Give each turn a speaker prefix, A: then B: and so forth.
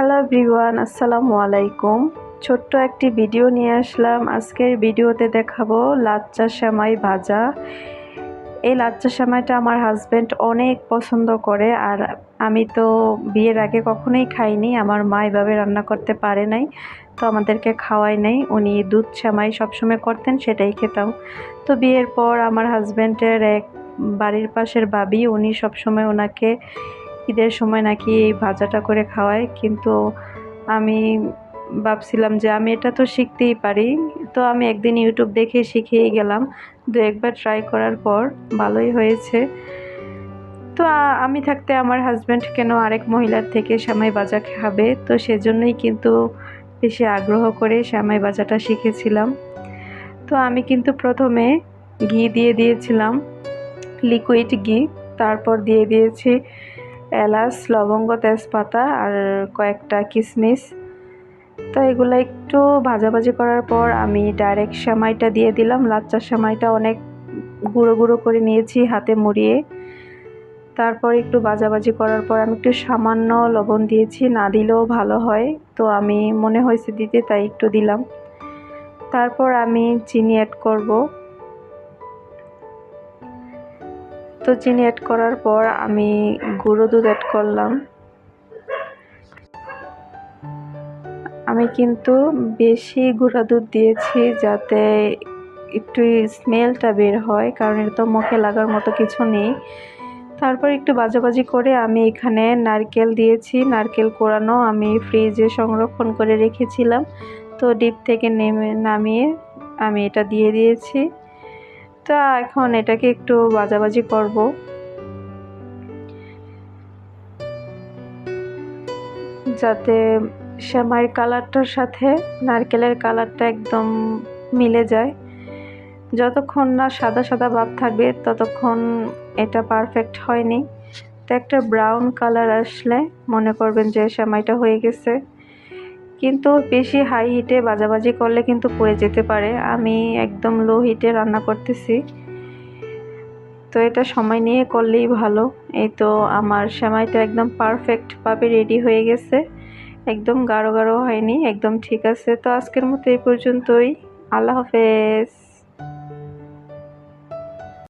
A: Hello everyone, আসসালামু আলাইকুম। ছোট্ট একটি ভিডিও নিয়ে আসলাম। আজকের ভিডিওতে দেখাবো লাচ্চা সেমাই ভাজা। এই লাচ্চা সেমাইটা আমার হাজব্যান্ড অনেক পছন্দ করে আর আমি তো বিয়ের আগে কখনোই খাইনি। আমার মা এভাবে রান্না করতে পারে নাই, তো আমাদেরকে খাওয়াই নাই। উনি দুধ সেমাই সবসময় করতেন, সেটাই খেতাম। তো বিয়ের পর আমার হাজব্যান্ডের এক বাড়ির পাশের বাবি উনি সবসময় ওনাকে ঈদের সময় নাকি এই ভাজাটা করে খাওয়ায়, কিন্তু আমি ভাবছিলাম যে আমি এটা তো শিখতেই পারি। তো আমি একদিন ইউটিউব দেখে শিখেই গেলাম, দু একবার ট্রাই করার পর ভালোই হয়েছে। তো আমি থাকতে আমার হাজব্যান্ড কেন আরেক মহিলার থেকে শ্যামাই বাজা খাবে? তো সেজন্যই কিন্তু বেশি আগ্রহ করে শ্যামাই বাজাটা শিখেছিলাম। তো আমি কিন্তু প্রথমে ঘি দিয়ে দিয়েছিলাম লিকুইড ঘি, তারপর দিয়ে দিয়েছি এলাচ, লবঙ্গ, তেজপাতা আর কয়েকটা কিশমিশ তো এগুলো একটু ভাজাভাজি করার পর আমি ডাইরেক্ট সেমাইটা দিয়ে দিলাম। লাচ্চার সেমাইটা অনেক গুঁড়ো গুঁড়ো করে নিয়েছি হাতে মুড়িয়ে। তারপর একটু ভাজাভাজি করার পর আমি একটু সামান্য লবণ দিয়েছি। না দিলেও ভালো হয়। তো আমি মনে হয়েছে দিতে, তাই একটু দিলাম। তারপর আমি চিনি অ্যাড করব। তো চিনি অ্যাড করার পর আমি গুঁড়ো দুধ অ্যাড করলাম। আমি কিন্তু বেশি গুঁড়া দুধ দিয়েছি যাতে একটু স্মেলটা বের হয়, কারণ এটা তো মুখে লাগার মতো কিছু নেই। তারপর একটু বাজাবাজি করে আমি এখানে নারকেল দিয়েছি। নারকেল কোরানো আমি ফ্রিজে সংরক্ষণ করে রেখেছিলাম। তো ডিপ থেকে নেমে নামিয়ে আমি এটা দিয়ে দিয়েছি। তো এখন এটাকে একটু বাজাবাজি করব। যাতে শ্যামাইয়ের কালারটার সাথে নারকেলের কালারটা একদম মিলে যায়। যতক্ষণ না সাদা সাদা ভাব থাকবে, ততক্ষণ এটা পারফেক্ট হয়নি। তো একটা ব্রাউন কালার আসলে মনে করবেন যে শ্যামাইটা হয়ে গেছে। কিন্তু বেশি হাই হিটে বাজাবাজি করলে কিন্তু পড়ে যেতে পারে। আমি একদম লো হিটে রান্না করতেছি। তো এটা সময় নিয়ে করলেই ভালো। এই তো আমার সেমাইটা একদম পারফেক্টভাবে রেডি হয়ে গেছে। একদম গাঢ় গাঢ় হয়নি, একদম ঠিক আছে। তো আজকের মতো এই পর্যন্তই। আল্লাহ হাফেজ।